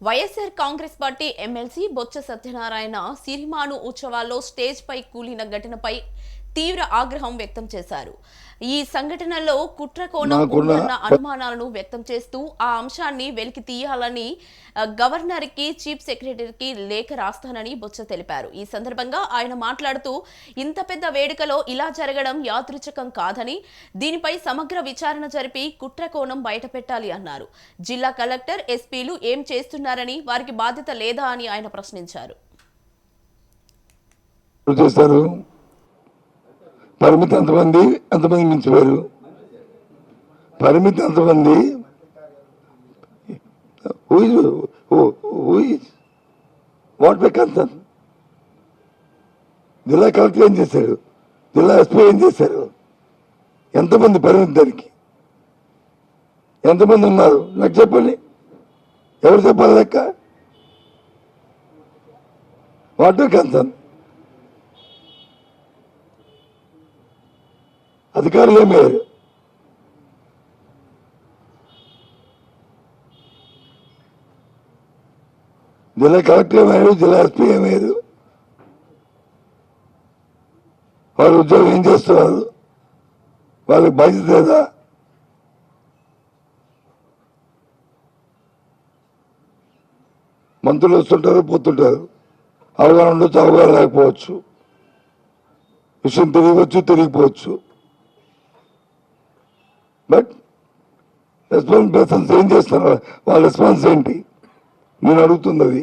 YSR Congress party MLC Botsa Satyanarayana Sirimanu ఉత్సవాల్లో stage పై కూలిన ఘటనపై తీవ్ర ఆగ్రహం వ్యక్తం చేశారు. ఈ సంఘటనలో కుట్ర కోణం ఉందన్న అనుమానాలను వ్యక్తం చేస్తూ ఆ అంశాన్ని వెలికి తీయాలని ఆ, గవర్నర్కి చీఫ్ సెక్రటరీకి లేఖ రాస్తానని బొత్స తెలిపారు. ఈ సందర్భంగా ఆయన మాట్లాడుతూ ఇంత పెద్ద వేడుకలో ఇలా జరగడం యాదృచ్ఛికం కాదని దీనిపై సమగ్ర విచారణ జరిపి కుట్ర కోణం బయటపెట్టాలి అన్నారు. జిల్లా కలెక్టర్ ఎస్పీలు ఏం చేస్తున్నారని వారికి బాధ్యత లేదా అని ఆయన ప్రశ్నించారు. పరిమితి ఎంతమంది? ఎంతమంది మించిపోయారు? పరిమితి ఎంతమంది? వాట్ బై కన్సర్న్ జిల్లా కలెక్టర్ ఏం చేశారు? జిల్లా ఎస్పీ ఏం చేశారు? ఎంతమంది పరిమితి దానికి? ఎంతమంది ఉన్నారు? నాకు చెప్పండి. ఎవరు చెప్పాలి లెక్క? వాట్ బై కన్సర్న్ అధికారులు ఏమయ్యారు జిల్లా కలెక్టర్ ఏమయ్యారు జిల్లా ఎస్పీ ఏమయ్యారు వాళ్ళ ఉద్యోగం ఏం చేస్తున్నారు? వాళ్ళకి బాధ్యత లేదా? మంత్రులు వస్తుంటారు పోతుంటారు. అవగాహన ఉండొచ్చు అవగాహన లేకపోవచ్చు. విషయం తెలియవచ్చు తెలియకపోవచ్చు. బట్ రెస్పాన్స్ పర్సన్స్ ఏం చేస్తున్నారు? వాళ్ళ రెస్పాన్స్ ఏంటి? నేను అడుగుతుంది అది